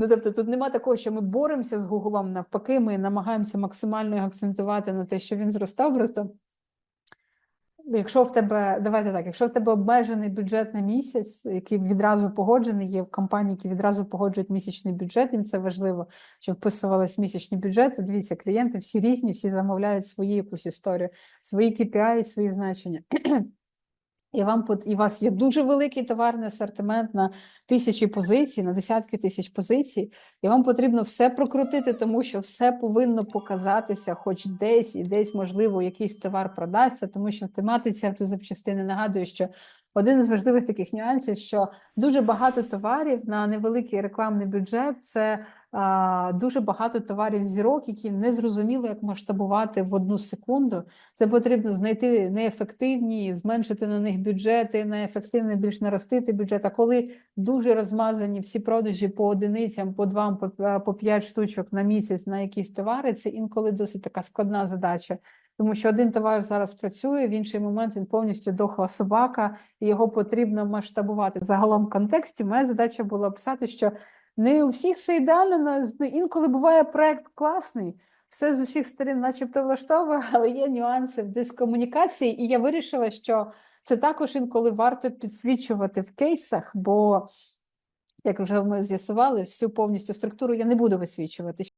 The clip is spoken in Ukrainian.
Ну, тобто тут нема такого, що ми боремося з Гуглом, навпаки, ми намагаємося максимально його акцентувати на те, що він зростав. Просто якщо в тебе, давайте так, якщо в тебе обмежений бюджет на місяць, який відразу погоджений, є компанії, які відразу погоджують місячний бюджет, їм це важливо, щоб вписувались місячні бюджети. Дивіться, клієнти всі різні, всі замовляють свою якусь історію, свої KPI, свої значення. І вам і у вас є дуже великий товарний асортимент на тисячі позицій, на десятки тисяч позицій, і вам потрібно все прокрутити, тому що все повинно показатися, хоч десь і десь, можливо, якийсь товар продасться, тому що в тематиці автозапчастини нагадую, що один із важливих таких нюансів, що дуже багато товарів на невеликий рекламний бюджет це дуже багато товарів зірок, які не зрозуміло, як масштабувати в одну секунду. Це потрібно знайти неефективні, зменшити на них бюджети, неефективно більш наростити бюджет. А коли дуже розмазані всі продажі по одиницям, по два, по, по п'ять штучок на місяць на якісь товари, це інколи досить така складна задача. Тому що один товар зараз працює, в інший момент він повністю дохла собака, і його потрібно масштабувати. Загалом в контексті моя задача була писати, що не у всіх все ідеально, інколи буває проект класний, все з усіх сторін, начебто, влаштовує, але є нюанси в дискомунікації, і я вирішила, що це також інколи варто підсвічувати в кейсах, бо, як вже ми з'ясували, всю повністю структуру я не буду висвічувати.